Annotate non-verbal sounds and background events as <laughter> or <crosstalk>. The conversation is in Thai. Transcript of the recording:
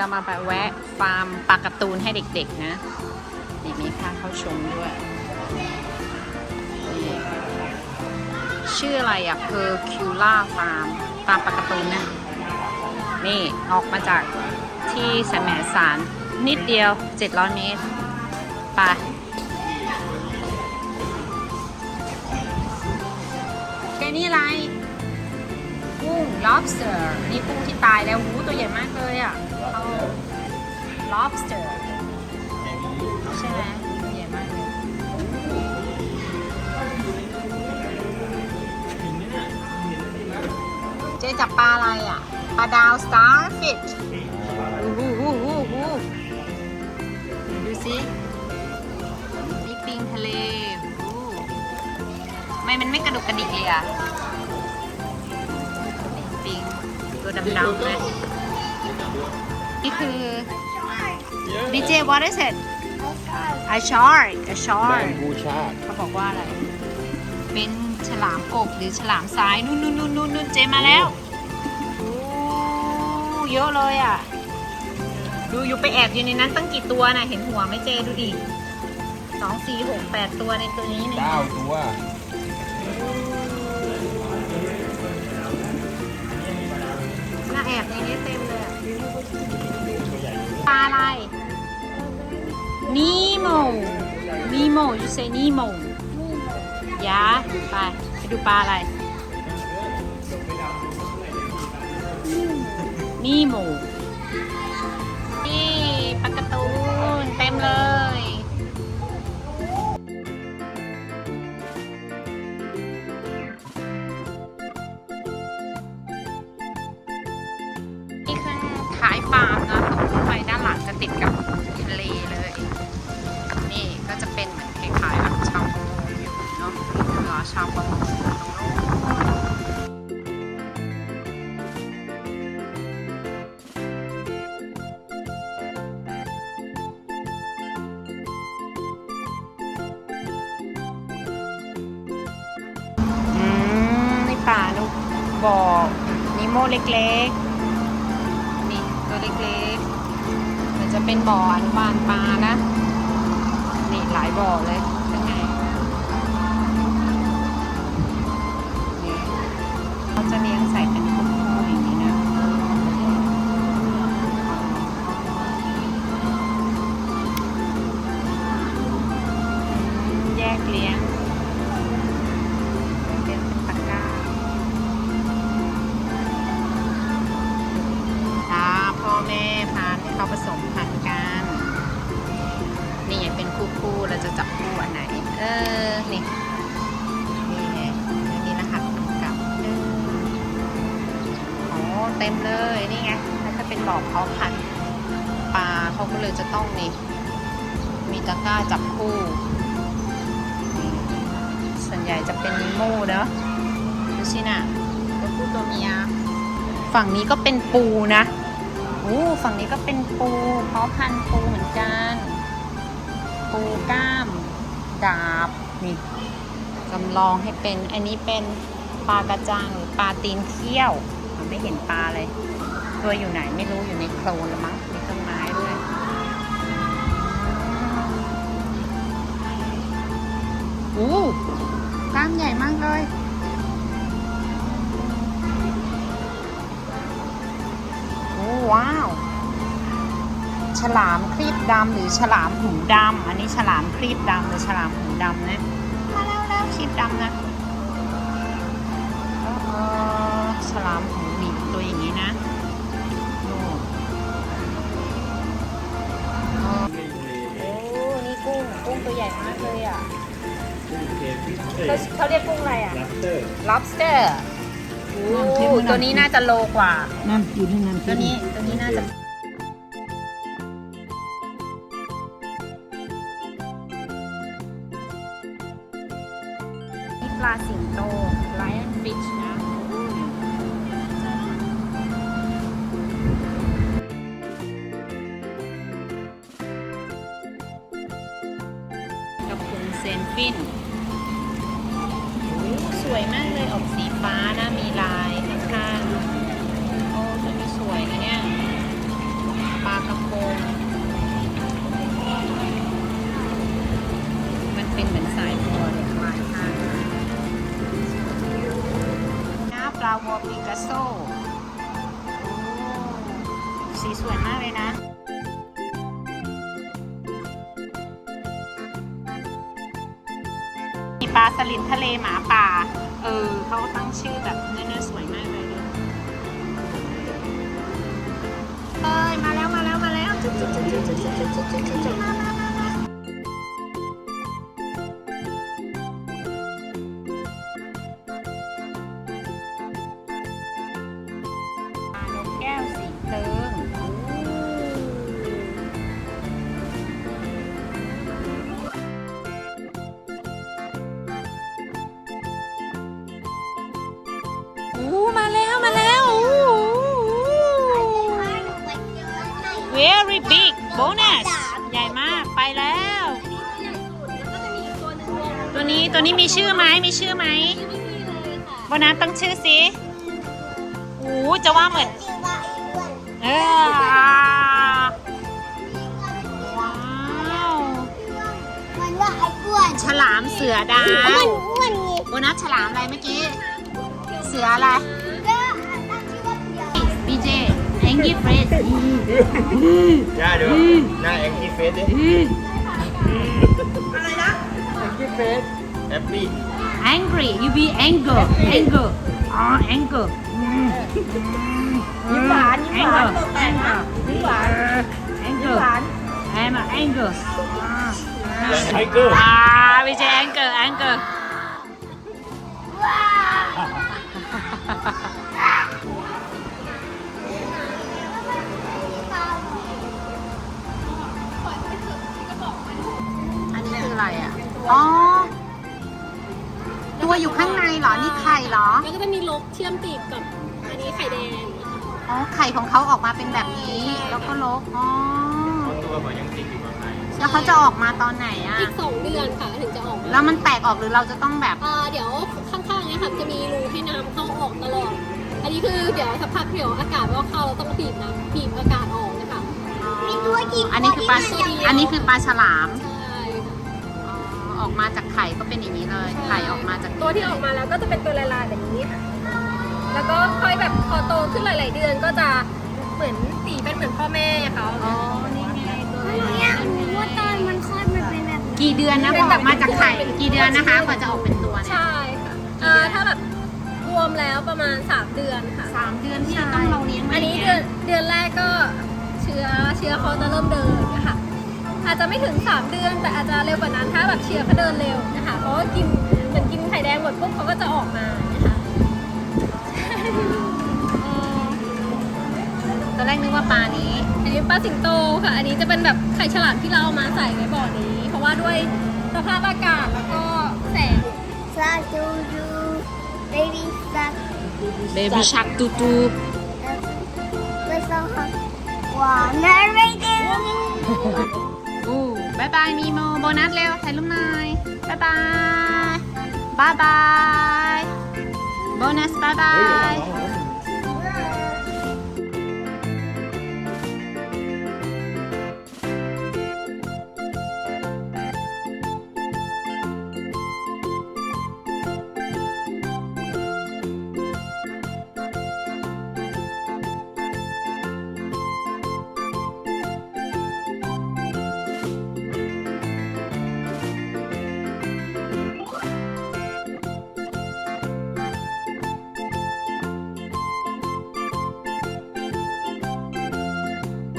เรามาไปแวะฟาร์มปลาการ์ตูนให้เด็กๆนะนี่มีค่าเข้าชมด้วยชื่ออะไรอะเพอร์คิวล่าฟาร์มฟาร์มปลาการ์ตูนนะ นี่ออกมาจากที่แสมสารนิดเดียว 700 เมตรไปแกนี่อะไรกุ้ง lobster นี่กุ้งที่ตายแล้วหูตัวใหญ่มากเลยอะ lobster ใช่ไหมใหญ่มากเลยเจ๊จับปลาอะไรอะ ปลาดาว starfish หูหูหูหูดูสินี่ปิงทะเลไมมันไม่กระดุกกระดิกเลยอะปิงตัวดำๆเลยนี่คือ DJ what is it a shark a แบ shark งบูชาติเขาบอกว่าอะไร เป็นฉลามกบหรือฉลามซ้ายนู่นนู่นนู่นนู่นนู่นเจมาแล้วโอ้เยอะเลยอะ ดูอยู่ไปแอบอยู่ในนั้นตั้งกี่ตัวน่ะเห็นหัวไหมเจดูดิสองสี่หกแปดตัวในตัวนี้เนี่ยเก้าตัวน่าแอบในนี้เต็มเลยอะปลาอะไร นีโมนีโม you say นีโมยาไปไปดูปลาอะไรนี โมเล็กๆ นี่ตัวเล็กๆ มันจะเป็นบ่ออนุบาลปลานะ นี่หลายบ่อเลย เต็มเลยนี่ไงแล้วก็เป็นบ่อเพาะพันธุ์ปลาเขาก็เลยจะต้องนี่มีตะกร้าจับคู่ ส่วนใหญ่จะเป็นนิโม่เนอะดูสินะตัวผู้ตัวเมีย ฝั่งนี้ก็เป็นปูนะโอ้ฝั่งนี้ก็เป็นปูเพาะพันธุ์ปูเหมือนกัน ปูกล้าม ดาบนี่จำลองให้เป็น อันนี้เป็นปลากระจังหรือปลาตีนเขี้ยว ไม่เห็นปลาเลย ตัวอยู่ไหนไม่รู้อยู่ในโคลนละมั้งมีต้นไม้ด้วยอู้กล้ามใหญ่มากเลยโอ้ว้าว ฉลามครีบดำหรือฉลามหูดำ อันนี้ฉลามครีบดำหรือฉลามหูดำนะ มาแล้วแล้วครีบดำนะเออฉลามหูหนีบ ตัวอย่างนี้นะดูเออโอ้นี่กุ้งกุ้งตัวใหญ่มากเลยอะเขาเขาเรียกกุ้งอะไรอะ lobster โอ้ตัวนี้น่าจะโลกว่า น้ำอยู่ในน้ำตัวนี้ตัวนี้น่าจะนี่ปลาสิงโต lion fish นะ สีสวยมากเลยนะมีปลาสลิดทะเลหมาป่า เออเขาตั้งชื่อแบบเนื้อๆสวยมากเลยเนี่ยเอ้ยมาแล้วมาแล้วมาแล้วจุ๊บจุ๊บจุ๊บจุ๊บจุ๊บจุ๊บจุ๊บจุ๊บจุ๊บจุ๊บมามามามา ตัวนี้ตัวนี้มีชื่อไหมมีชื่อไหมโบนัสตั้งชื่อสิโอ้จะว่าเหมือนเออว้าวมันว่าไอ้อ้วนฉลามเสือดามันวอ้วนไงโบนัสฉลามอะไรเมื่อกี้ เสืออะไรก็ตั้งชื่อว่าเสือ BJ Angry Face Ya, yo. Nah, Angry Face deh. Angry Face. Happy. Happy. Angry. You be anger. Happy. Anger. Ah, uh, anger. Mm. Những bạn, những bạn, anger. Những bạn. Anger. Em anger. Anger. À, bây giờ anger, anger. Ah, ah, <laughs> เชื่อมติดกับอันนี้ไข่แดงอ๋อไข่ของเขาออกมาเป็นแบบนี้ แล้วก็ลกอ๋อตัวเหมือนยังติดอยู่ข้างในแล้วเขาจะออกมาตอนไหนอะอีกสองเดือนค่ะถึงจะออกมาแล้วมันแตกออกหรือเราจะต้องแบบอ่าเดี๋ยวข้างๆเนี้ยค่ะจะมีรูให้น้ำเข้าออกตลอด อันนี้คือเดี๋ยวสักพักเดี๋ยวอากาศก็เข้าเราต้องบีบน้ำบีบอากาศออกนะคะมีตัวกี่อันนี้คือปลาตัวเดียวอันนี้คือปลาฉลามใช่ค่ะอ๋อออกมาจากไข่ก็เป็นอย่างนี้เลย ไข่ออกมาจากตัวที่ออกมาแล้วก็จะเป็นตัวลายๆแบบนี้ค่ะ แล้วก็ค่อยแบบพอโตขึ้นหลาย ๆ เดือนก็จะเหมือนสีเป็นเหมือนพ่อแม่เขาอ๋อ นี่ไงตัวเนี่ยว่าตอนมันคลอดมันเป็นแบบนี้กี่เดือนนะพอออกมาจากไข่กี่เดือนนะคะกว่าจะออกเป็นตัวเนี่ยใช่ค่ะอ่าถ้าแบบรวมแล้วประมาณ 3 เดือนค่ะ สามเดือนที่เราต้องเราเลี้ยงไว้อันนี้ยเดือนเดือนแรกก็เชื้อเชื้อเขาจะเริ่มเดินนะคะอาจจะไม่ถึง 3 เดือนแต่อาจจะเร็วกว่านั้นถ้าแบบเชื้อเขาเดินเร็วนะคะเพราะว่ากินเหมือนกินไข่แดงหมดปุ๊บเขาก็จะออกมา แรกนึกว่าปลานี้ อันนี้ปลาสิงโตค่ะ อันนี้จะเป็นแบบไข่ฉลามที่เราเอามาใส่ไว้บ่อนี้ เพราะว่าด้วยสภาพอากาศแล้วก็แสง ซาจูจูเบบี้ซัก Baby Shark ตูตูไม่ต้องหักหวานนะไม่ได้อู้บายบายมีโมโบนัสเร็วถ่ายรูปหน่อยบายบายบายบายโบนัสบายบาย